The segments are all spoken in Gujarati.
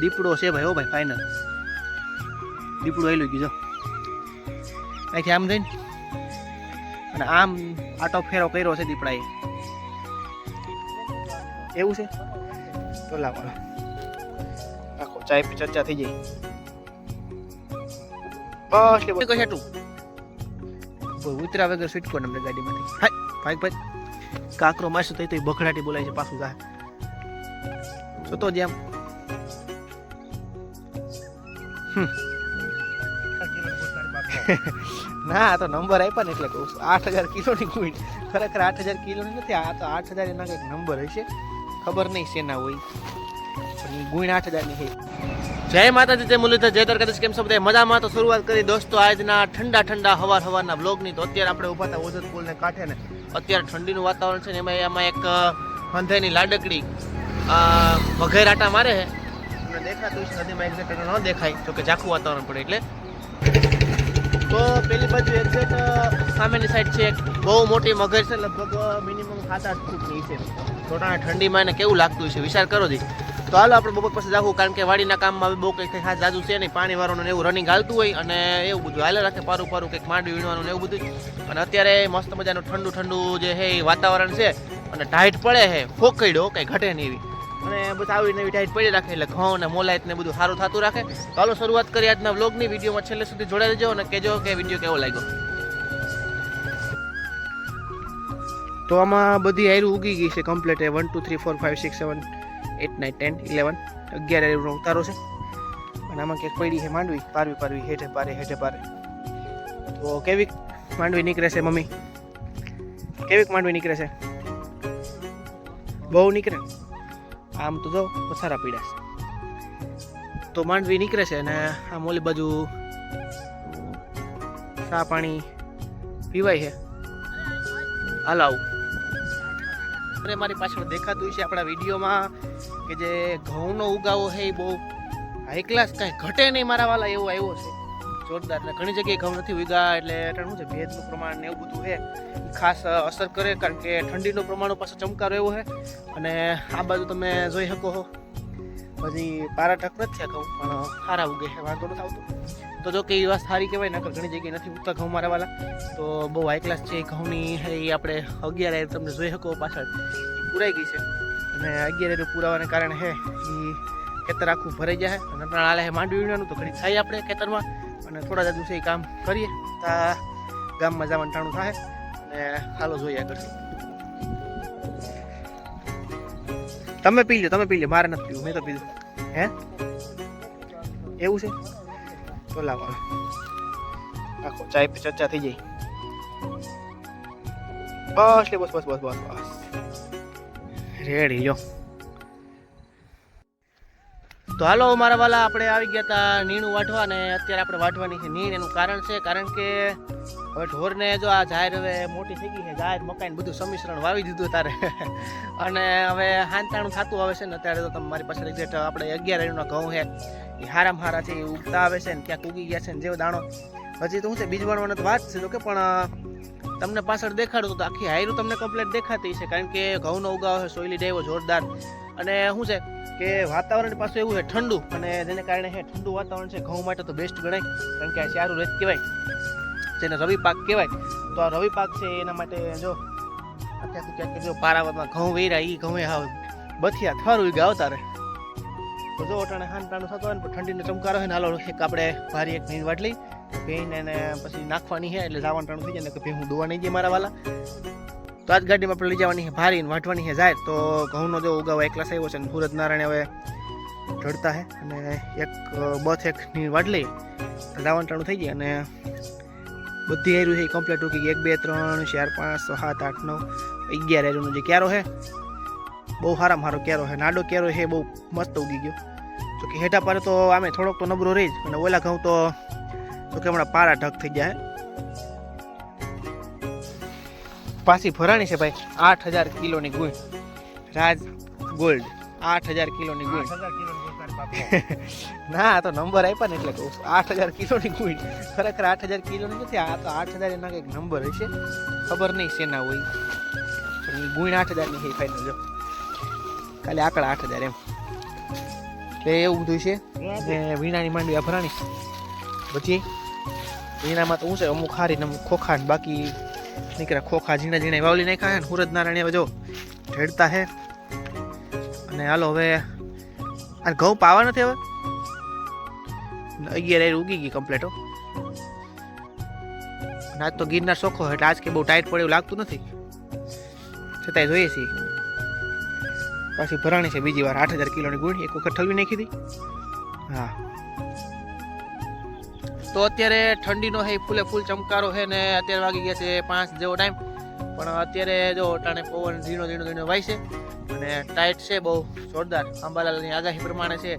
દીપડો છે ભાઈ હો ભાઈ ફાઇનલ દીપડો આવેલું ગયું જો. અહીંથી આમ જઈને અને આમ આટો ફેરો કર્યો છે દીપડાએ. એવું છે? તો લાવવાનો આખો ચાય ચર્ચા થઈ જાય. બસ બસ હેઠું કોઈ ઉતરા વગર સ્વીટકો નંબર ગાડીમાંથી. હાય ભાઈ ભાઈ. કાકરો મારશું તો બખડાટી બોલાય છે પાછું જાય તો જેમ ના, આ તો નંબર આપ્યા ને એટલે કહું આઠ હજાર કિલોની ગુઈન ખરેખર આઠ હજાર કિલોની નથી, આ તો આઠ હજાર એના કંઈક નંબર હશે. ખબર નહીં શેના હોય. પણ ગુઈન આઠ હજારની છે. જય માતાજી, જય મુરલીધર જય દ્વારકાધીશ, કેમ છો બધા? મજામાં? તો શરૂઆત કરી દોસ્તો આજના ઠંડા ઠંડા હવાર હવારના બ્લોગની તો અત્યારે આપણે ઊભા હતા ઓજત પુલને કાંઠે ને. અત્યારે ઠંડીનું વાતાવરણ છે ને એમાં એમાં એક હંધેની લાડકડી વઘેર આટા મારે તમને દેખાતું છે, નદીમાં એક્ઝેક્ટ ન દેખાય જો કે ઝાખું વાતાવરણ પડે એટલે. તો પેલી બાજુ એક્ઝેક્ટ સામેની સાઈડ છે એક બહુ મોટી મગર છે, લગભગ મિનિમમ સાત આઠ ફૂટની છે. થોડા ઠંડીમાં એને કેવું લાગતું છે વિચાર કરો દી તો હાલો આપણે બપોર પછી જાગવું, કારણ કે વાડીના કામમાં બહુ કંઈક ખાસ જાજુ છે નહીં, પાણી વાળવાનું એવું રનિંગ હાલતું હોય અને એવું બધું હાલે રાખે, પારું પારું કંઈક માંડવી વીણવાનું એવું બધું અને અત્યારે મસ્ત મજાનું ઠંડુ ઠંડુ જે છે એ વાતાવરણ છે, અને ટાઈટ પડે છે ફોકઈડો કંઈ ઘટે નહીં એવી. અને બસ આવી નવી ટાઈટ પડી રાખે એટલે ઘઉં ને મોલાયત ને બધું સારું થતું રાખે. તો હાલો શરૂઆત કરી આજના વ્લોગની. વિડીયોમાં છેલ્લે સુધી જોડાઈ દેજો અને કહેજો કે વીડિયો કેવો લાગ્યો? તો આમાં બધી આયરું ઉગી ગઈ છે complete one two three four five six seven eight nine ten eleven અગિયાર આયરુંનો ઉતારો છે. અને આમાં ક્યાંક પડી છે માંડવી. પારવી પારવી, હેઠે પારે હેઠે પારે. તો કેવીક માંડવી નીકળે છે મમ્મી? કેવીક માંડવી નીકળે છે? બહુ નીકળે? આમ તો જો પથારા પીડા તો માંડવી નીકળે છે અને આમ ઓલી બાજુ ચા પાણી પીવાય છે. હાલ. અરે, મારી પાછળ દેખાતું છે આપણા વિડીયોમાં કે જે ઘઉંનો ઉગાવો છે એ બહુ હાઈ ક્લાસ કાંઈ ઘટે નહીં મારા વાલા એવો આવ્યો છે. જોરદાર એટલે ઘણી જગ્યાએ ઘઉં નથી ઉગા એટલે એટલે શું છે, ભેજનું પ્રમાણ ને એવું બધું છે. ખાસ અસર કરે, કારણ કે ઠંડીનું પ્રમાણ પાછો ચમકારો એવો છે. અને આ બાજુ તમે જોઈ શકો છો. પછી પારા ટક નથી થયા ઘઉં, પણ સારા ઉગે છે, વાંધો નથી આવતો. તો જો કે એ વાત સારી કહેવાય નકર ઘણી જગ્યાએ નથી ઉગતા ઘઉં મારા વાલા. તો બહુ હાઈ ક્લાસ છે એ ઘઉંની એ આપણે અગિયાર તમને જોઈ શકો પાછળ. પૂરાઈ ગઈ છે. અને અગિયાર પુરાવાને કારણે, હે એ ખેતર આખું ભરાઈ જાય અને છે માંડવી વીણવાનું, તો ઘણી થાય આપણે ખેતરમાં. અને થોડા જ દિવસે એ કામ કરીએ. તા ગામમાં જવાનું ટાણું થાય અને હાલો જોઈએ આગળ. તમે પી લો તમે પી લો મારે નથી પીવું, મેં તો પીધું. હે? એવું છે? તો લાવો આખો ચાય પે, ચર્ચા થઈ જાય. બસ લે, બસ બસ બસ બસ બસ. રેડી લો તો હાલો મારા વાલા આપણે આવી ગયા હતા નીણું વાઢવા ને અત્યારે આપણે વાઢવાની છે નીણ. એનું કારણ છે, કારણ કે હવે ઢોરને જો આ જાહેર હવે મોટી થઈ ગઈ છે, જાહેર મકાઈ બધું સમિશ્રણ વાવી દીધું તારે. અને હવે હાંતાણું થતું આવે છે ને અત્યારે તો તમારી મારી પાસે એક્ઝેક્ટ આપણે અગિયાર એનું ઘઉં છે. એ હારામ હારા છે ઉગતા આવે છે ને ક્યાંક ઉગી ગયા છે ને જેવો દાણો. પછી તો શું છે બીજ વાળવાનો વાત છે તો કે પણ તમને પાછળ દેખાડું તો આખી હાયરું તમને કમ્પ્લેટ દેખાતી છે કારણ કે ઘઉંનો ઉગાવ છે, સોયલી ડેવો જોરદાર. અને શું છે કે વાતાવરણ પાછું એવું છે ઠંડુ, અને જેને કારણે હે ઠંડુ વાતાવરણ છે, ઘઉં માટે તો બેસ્ટ ગણાય, કારણ કે આ સારું રેત કહેવાય, જેને રવિ પાક કહેવાય. તો આ રવિ પાક છે, એના માટે જો અત્યારથી ક્યાંક જો પારાવતમાં ઘઉં વેરા એ ઘઉં હાવ બથિયા થર ઉગા આવતા રહે તો જો અટાણે હાન ટાણું થતો હોય ને ઠંડીનો ચમકારો હોય ને, હાલો એક આપણે ભારી એક નીંદ વાટ લઈ ભેઈને એને પછી નાખવાની છે, એટલે જવાનું ટાણું થઈ જાય કે ભાઈ હું દોવા નહીં જઈએ મારા વાલા. તો આજ ગાડીમાં આપણે લઈ જવાની છે ભારી વાટવાની છે જાય તો ઘઉંનો જો ઉગાવ એકલાસ આવ્યો છે ને સુરત નારાયણ હવે ચડતા છે અને એક બથ એક વાટલી. જવાનું ટાણું થઈ જાય અને બધી એરું છે કમ્પ્લીટ ઉગી એક, બે, ત્રણ, ચાર, પાંચ સાત, આઠ, નવ, અગિયાર એરુંનો જે ક્યારો છે, બહુ સારા મારો કેરો છે. નાડો કેરો છે બહુ મસ્ત ઉગી ગયો. જો કે હેઠા પર તો આમે થોડોક તો નબળો રહી જ, અને ઓલા ઘઉં તો જો કે હમણાં પારા ઢક થઈ જાય. પાછી ભરાણી છે ભાઈ આઠ હજાર કિલોની ગુણ. રાજ ગોલ્ડ આઠ હજાર કિલોની ગુણ. ના આ તો નંબર આપ્યા ને એટલે કહું આઠ હજાર કિલોની ગુણ. ખરેખર આઠ હજાર કિલોની નથી આ તો આઠ હજાર એના કંઈક નંબર હશે. ખબર નહીં શેના હોય. પણ ગુણ આઠ હજારની છે ફાઇનલ જો. ખાલી આકડ આઠ હજાર એમ. એટલે એવું બધું છે. વીણાની માંડવી આ ભરાણી. પછી? વીણામાં તો હું છે, અમુક ને અમુક ખોખા બાકી નીકળ્યા ખોખા ઝીણા ઝીણા વાવલી નાખ્યા છે ને સુરજ નારાયણ જો ઢેડતા છે. અને હાલો હવે અને ઘઉં પાવા નથી હવે? અગિયાર ઉગી ગઈ કમ્પ્લેટ હો. આજ તો ગિરનાર ચોખ્ખો એટલે આજ કે બહુ ટાઈટ પડે એવું લાગતું નથી. છતાંય જોઈએ છીએ. પાછી ભરાણી છે બીજી વાર, આઠ હજાર કિલોની ગુણ, એક વખત ઠલવી નાખી હતી. હા. તો અત્યારે ઠંડીનો હે, ફૂલે ફૂલ ચમકારો છે ને અત્યારે વાગી ગયા છે પાંચ જેવો ટાઈમ પણ અત્યારે જો ટાણે પવન ઝીણો ઝીણો ઝીણો વાય છે અને ટાઈટ છે બહુ જોરદાર. અંબાલાલની આગાહી પ્રમાણે છે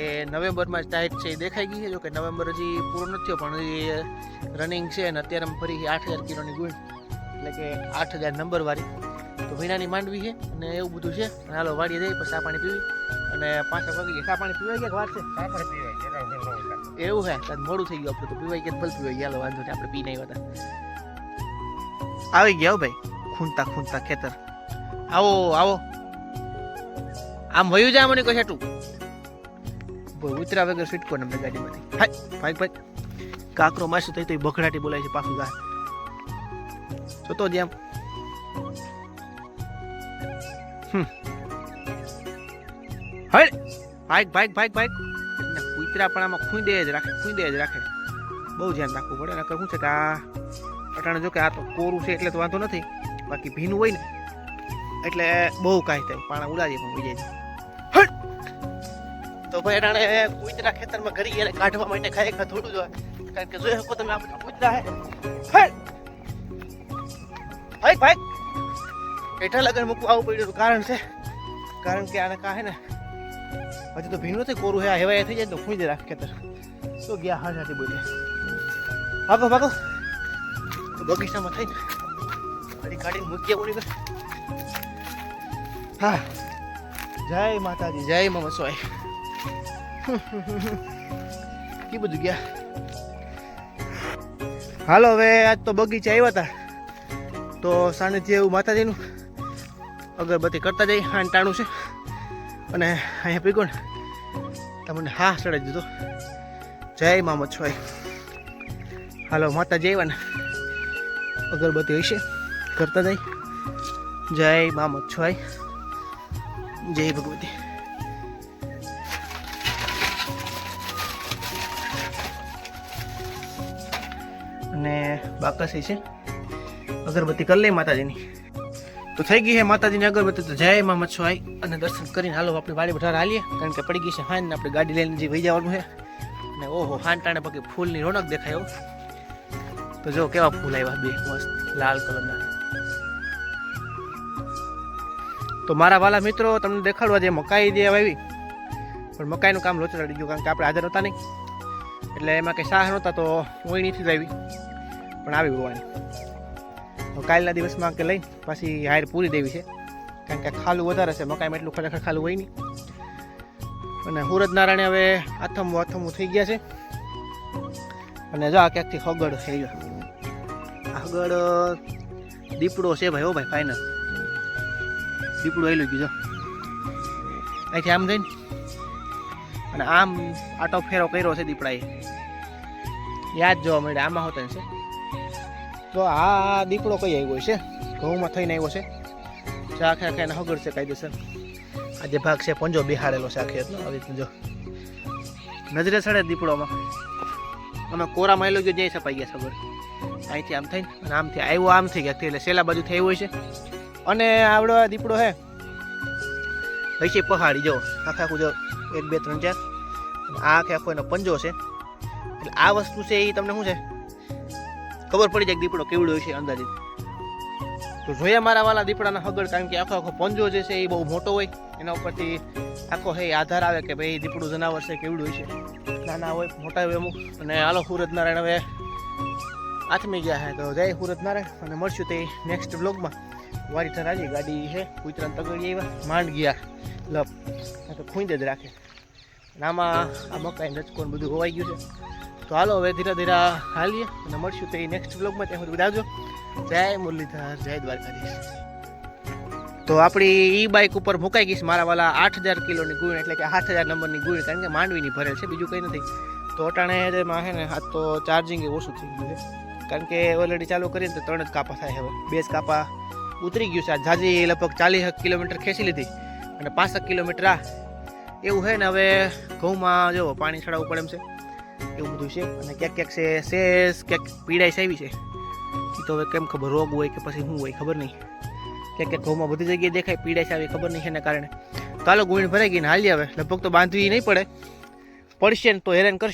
એ નવેમ્બરમાં જ ટાઈટ છે એ દેખાઈ ગઈ છે. જો કે નવેમ્બર હજી પૂરો નથી થયો, પણ હજી રનિંગ છે અને અત્યારે ફરી આઠ હજાર કિલોની ગુણ. એટલે કે આઠ હજાર નંબરવાળી તો વિનાની માંડવી છે અને એવું બધું છે. હાલો વાડીએ જઈ પછી ચા પાણી પીવી. અને પાછા ગયા, ચા પાણી પીવાય ગયા વાર છે? એવું હે કદ મોડું થઈ ગયું આપણે તો પીવાય કે ભલ પીવાય ગયા વાંધો નહીં, આપણે પી નહીં હતા. આવી ગયા ભાઈ ખૂંતા ખૂંતા ખેતર. આવો આવો. આમ વયું જાય મને કશે તું ઉતરા વગર સીટકો ને ગાડીમાંથી. હાય, ભાઈ ભાઈ. કાકરો માસું થઈ તો એ બખડાટી બોલાય છે પાછું ગા જોતો જ હમ. હળ ભાઈ ભાઈ ભાઈ ભાઈક ને કૂતરા પણ આમાં ખૂંદે જ રાખે ખૂંદે જ રાખે. બહુ ધ્યાન રાખવું પડે, નકર શું છે કે આ અટાણે જો કે આ તો કોરું છે એટલે તો વાંધો નથી. બાકી ભીનું હોય ને, એટલે બહુ કાંઈ થાય, પાણા ઉડાડીએ પણ બીજે તો ભાઈ અટાણે કૂતરા ખેતરમાં ઘરી ગયા કાઢવા માટે ખાય ખા થોડું જોવા કારણ કે જોઈ શકો તમે આપણે કૂતરા હે! ભાઈ ભાઈ! હેઠા લગન મૂકવા આવવું પડ્યું કારણ છે, કારણ કે આને કાંઈ ને હજી તો ભીનું નથી કોરું, હે, આ થઈ જાય તો ખૂંદે રાખ ખેતર. તો ગયા હા સાથે બોલે. ભાગો ભાગો. બગીચામાં થઈને ગાડી કાઢીને મૂકીએ બોલી હા. જય માતાજી, જય મમ સોય. કી બધું ગયા? હાલો, હવે આજ તો બગીચા આવ્યા હતા તો સાંજે એવું માતાજીનું અગરબત્તી કરતા જઈ હાન ટાણું છે. અને અહીંયા પીગો ને તમને હા ચડાવી દીધો. જય મા છોય હાલો, માતાજી જઈવા ને. અગરબત્તી હશે, કરતા જાય. જય મા છોય જય ભગવતી. અને બાકસી છે અગરબત્તી કરી લઈ માતાજીની. તો થઈ ગઈ છે માતાજીની અગરબત્તી. તો જય માં મચ્છવાઈ. અને દર્શન કરીને હાલો આપણે વાડી બઠાર હાલીએ. કારણ કે પડી ગઈ છે હાન આપણે ગાડી લઈને જે વહી જવાનું છે અને ઓહો, હાન ટાણે પગે ફૂલની રોનક દેખાય તો જો કેવા ફૂલ આવ્યા બે, મસ્ત લાલ કલરના. તો મારા વાલા મિત્રો, તમને દેખાડવા જે મકાઈ જે આવી. પણ મકાઈનું કામ લોચડાડી ગયું, કારણ કે આપણે હાજર હતા નહીં. એટલે એમાં કંઈ સાહ નહોતા, તો ઓઈણીથી જ આવી. પણ આવી હોવાની કાલના દિવસમાં કે લઈ પાછી હાયર પૂરી દેવી છે. કારણ કે ખાલું વધારે છે, મકાઈમાં એટલું ખરેખર ખાલું હોય નહીં. અને સુરજ નારાયણ હવે આથમવું આથમવું થઈ ગયા છે. અને જો ક્યાંકથી હગડ થઈ ગયો આગળ દીપડો છે ભાઈ, હો ભાઈ ફાઇનલ દીપડું આવેલું ગયું, જો. અહીંથી આમ જઈને. અને આમ આટો ફેરો કર્યો છે દીપડાએ. યાદ જોવા મળે આમાં હોતા છે. તો આ દીપડો કઈ આવ્યો છે? ઘઉંમાં થઈને આવ્યો છે? આખે આખે એને હગડ છે કાયદેસર. આ જે ભાગ છે પંજો બિહારેલો છે આખે આવી રીતે જો. નજરે ચડે દીપડોમાં. અમે કોરા માયલો ગયો જઈ છપાઈ ગયા ખબર. અહીંથી આમ થઈને અને આમથી આવ્યો આમ થઈ ગયા. એટલે સેલા બાજુ થઈ હોય છે. અને આવડો દીપડો હે. હશે પહાડી, જો. આખા આખું જો એક, બે, ત્રણ, ચાર. આ આખે આખો એનો પંજો છે. એટલે આ વસ્તુ છે એ તમને શું છે? ખબર પડી જાય કે દીપડો કેવડો છે અંદાજિત. તો જોયા મારા વાલા દીપડાના હગડ કારણ કે આખો આખો પંજો જે છે એ બહુ મોટો હોય, એના ઉપરથી આખો હે આધાર આવે કે ભાઈ દીપડું જનાવર છે, કેવડું હોય છે. નાના હોય, મોટા હોય અમુક. અને આલો સુરત નારાયણ હવે આથમી ગયા છે તો જય સુરત નારાયણ અને મળશું તે નેક્સ્ટ બ્લોગમાં વારી થર ગાડી છે કુતરાને તગડી આવ્યા માંડ ગયા. લપ તો ખૂંદ જ રાખે. આમાં આ મકાઈ નચકો બધું હોવાઈ ગયું છે. તો હાલો, હવે ધીરે ધીરે હાલીએ અને મળશું તે નેક્સ્ટ બ્લોગમાં ત્યાં સુધી આવજો જય મુરલીધર, જય દ્વારકાધીશ. તો આપણી ઈ બાઇક ઉપર મુકાઈ ગઈ છે મારા વાલા આઠ હજાર કિલોની ગુણ, એટલે કે આઠ હજાર નંબરની ગુણ, કારણ કે માંડવીની ભરેલ છે, બીજું કંઈ નથી. તો અટાણે એમાં છે ને આ તો ચાર્જિંગ ઓછું થઈ ગયું છે. કારણ કે ઓલરેડી ચાલુ કરીને તો ત્રણ જ કાપા થાય હવે. બે જ કાપા ઉતરી ગયું છે. આ જાજી લગભગ ચાલીસ કિલોમીટર ખેંચી લીધી. અને પાંસઠ કિલોમીટર આ. એવું છે ને, હવે ઘઉંમાં જો પાણી ચડાવવું પડે એમ છે. એવું બધું છે. અને ક્યાંક ક્યાંક છે શેષ ક્યાંક પીડાઈ આવી છે. તો હવે કેમ ખબર, રોગ હોય કે પછી શું હોય, ખબર નહીં. ક્યાંક ક્યાંક ઘઉંમાં બધી જગ્યાએ દેખાય પીડાઈશ આવી, ખબર નહીં એના કારણે. ચાલો ગુણ ભરાઈ ગઈ ને, હાલી આવે લગભગ તો બાંધવી નહીં પડે. પડશે ને તો હેરાન કરશે.